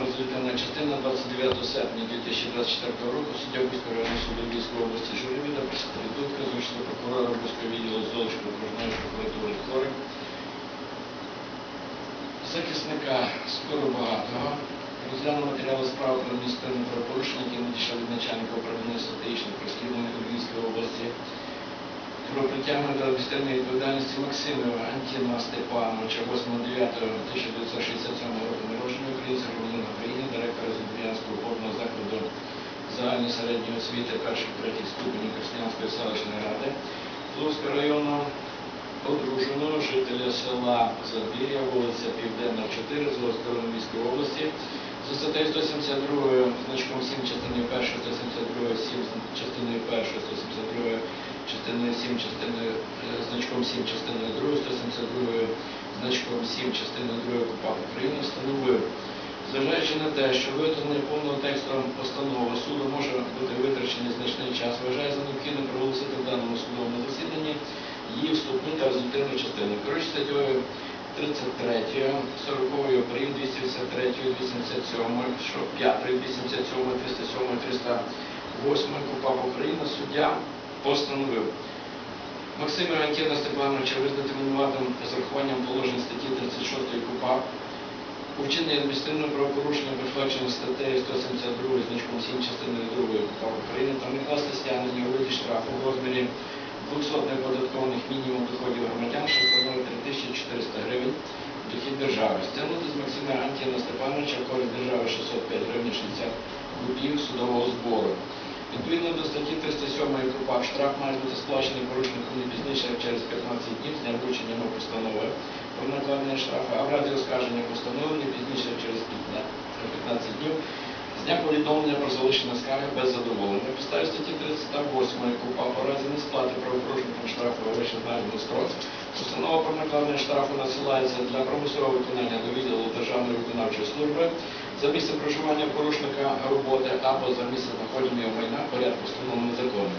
розглядана частина 29 серпня 2024 року суддя Бузького районного суду Львівської області Журавіда просити відбутка зручного прокурора Бузького відділу Золочської окружної прокуратури Хворик захисника скоро багатого. Розглянув матеріали справи про адміністративне правопорушення, які надійшли від начальника управління стратегічних розслідувань Львівської області про притягнення до адміністративної відповідальності Максимова Антіна Степановича 8.9.1967 року народження українця громадянина України, директора Зубрянського опорного закладу загальної середньої освіти перших третіх ступенів Краснянської селищної ради Луцького району одруженого жителя села Забір'я, вулиця Південна, 4, Золотського району Львівської області, за статтею 172 значком 7 частиною 1, 172 7 частиною 1, 172 частиною 7 частиною е, значком 7 частиною 2, 172 значком 7 частиною 2 КУПАП України встановив, зважаючи на те, що виготовлення повного тексту постанови суду може бути витрачений значний час, вважає за необхідне проголосити в даному судовому засіданні її вступну та результативну частину. Коротше, статтею 33, 40 прим. 283, 287, що 5, 287, 307, 308 КУПАП України суддя постановив Максима Антіна Степановича визнати винуватим з урахуванням положень статті 36 КУПАП у вчиненні адміністративного правопорушення, передбаченого статтею 172 значком 7 частиною 2 КУПАП України та накласти стягнення у виді штрафу в розмірі 200 неоподаткованих мінімум доходів громадян, що становить 3400 гривень дохід держави. Стягнути з Максима Антіна Степановича користь держави 605 гривень 60 купів судового збору. Відповідно до статті 307 КУПАП штраф має бути сплачений порушником не пізніше як через 15 днів з дня вручення постанови про накладення штрафу, а в разі оскарження постанови не пізніше як через 15 днів з дня повідомлення про залишення скарги без задоволення. На підставі статті 308 КУПАП у разі несплати правопорушником штрафу вище знаєдений строк, постанова про накладення штрафу насилається для примусового виконання до відділу Державної виконавчої служби за місце проживання порушника роботи або за місце знаходження майна порядку встановленого законом.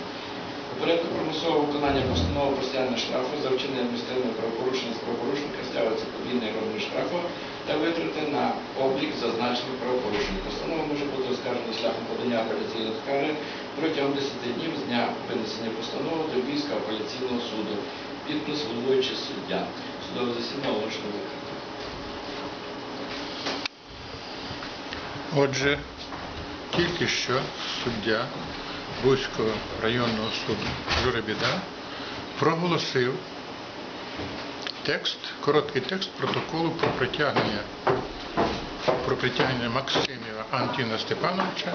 У порядку примусового виконання постанови про стягнення штрафу за вчинення адміністративного правопорушення з правопорушника стягується подвійний розмір штрафу та витрати на облік зазначених правопорушень. Постанова може бути оскаржена шляхом подання апеляційної скарги протягом 10 днів з дня винесення постанови до Львівського апеляційного суду. Підпис головуючий суддя. Судове засідання оголошено закрите. Отже, тільки що суддя Бузького районного суду Журебіда проголосив текст, короткий текст протоколу про притягнення про притягнення Максиміва Антіна Степановича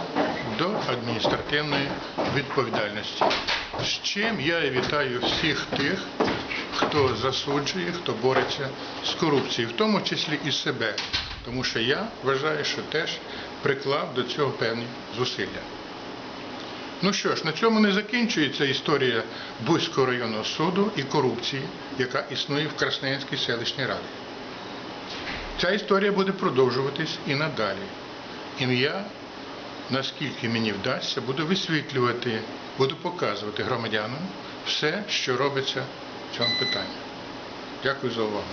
до адміністративної відповідальності. З чим я і вітаю всіх тих, хто засуджує, хто бореться з корупцією, в тому числі і себе. Тому що я вважаю, що теж приклав до цього певні зусилля. Ну що ж, на цьому не закінчується історія Бузького районного суду і корупції, яка існує в Красненській селищній раді. Ця історія буде продовжуватись і надалі. І я, наскільки мені вдасться, буду висвітлювати, буду показувати громадянам все, що робиться в цьому питанні. Дякую за увагу.